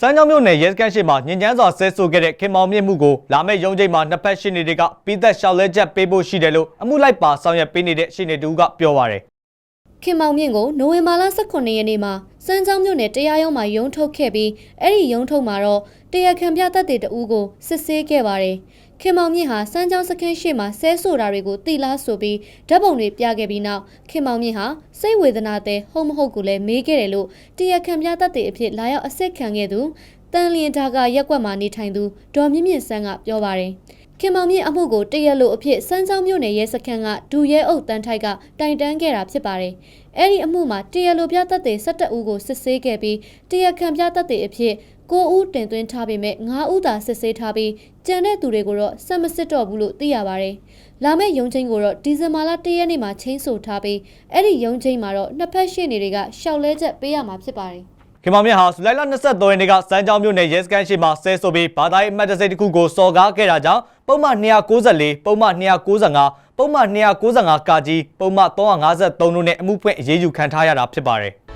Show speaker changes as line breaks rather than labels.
စမ်းချောင်းမြို့နယ်ရဲစခန်းရှိမှာညဉ့်ချမ်းစွာဆဲဆိုခဲ့တဲ့ခင်မောင်မြင့်မှုကိုလာမယ့်ရုံးချိန်မှာနှစ်ဖက်ရှင်းနေတွေကပြီးသက်ရှောက်လဲချက်ပေးဖို့ရှိတယ်လို့အမှုလိုက်ပါဆောင်ရွက်ပေးနေတဲ့ရှင်းနေတူကပြောပါရယ်
ခင်မောင်မြင့်ကိုနိုဝင်ဘာလ18ရက်နေ့မှာ စမ်းချောင်းမြို့နယ်တရားရုံးမှာရုံးထုတ်ခဲ့ပြီးအဲ့ဒီရုံးထုတ်မှာတော့တရားခံပြသက်သေတဦးကိုစစ်ဆေးခဲ့ပါတယ်။ခင်မောင်မြင့်ဟာစမ်းချောင်းစခန်းရှိမှာဆဲဆိုတာတွေကိုတိလားဆိုပြီးဓာတ်ပုံတွေပြခဲ့ပြီးနောက်ခင်မောင်မြင့်ဟာစိတ်ဝေဒနာတဲ့ဟုတ်မဟုတ်ကိုလည်းမေးခဲ့တယ်လို့တရားခံပြသက်သေအဖြစ်လာရောက်အစစ်ခံခဲ့သူတန်လျင်ဒါကရက်ကွက်မှာနေထိုင်သူဒေါ်မြင့်မြင့်ဆန်းကပြောပါတယ်။ ခင်မောင်မြင့်အမှုကိုတရက်လို့အဖြစ်စမ်းချောင်းမြို့နယ်ရဲစခန်းကဒူရဲအုပ်တန်းထိုက်ကတိုင်တန်းခဲ့တာဖြစ်ပါတယ်။အဲ့ဒီအမှုမှာတရက်လို့ပြသက်သေ17ဦးကိုစစ်ဆေးခဲ့ပြီးတရက်ခံပြသက်သေအဖြစ်9ဦးတင်သွင်းထားပေမဲ့9ဦးသာစစ်ဆေးထားပြီးကြံတဲ့သူတွေကိုတော့ဆက်မစစ်တော့ဘူးလို့သိရပါတယ်။လာမယ့်ရုံးချင်းကိုတော့ဒီဇင်ဘာလ1ရက်နေ့မှာချင်းဆိုထားပြီးအဲ့ဒီရုံးချင်းမှာတော့နှစ်ဖက်ရှေ့နေတွေကရှောက်လဲချက်ပေးရမှာဖြစ်ပါတယ်။
ခင်မောင်မြင့်ဟာဇူလိုင်လ23ရက်နေ့ကစမ်းချောင်းမြို့နယ်ရဲစခန်းရှိမှာဆဲဆိုပြီးဘာသာရေးအမှတ်တစိတ်တစ်ခုကိုစော်ကားခဲ့တာကြောင့်ပုံမှန်294ပုံမှန်295ပုံမှန်295ကာကြီးပုံမှန်353တို့နဲ့အမှုဖွင့်အရေးယူခံထားရတာဖြစ်ပါတယ်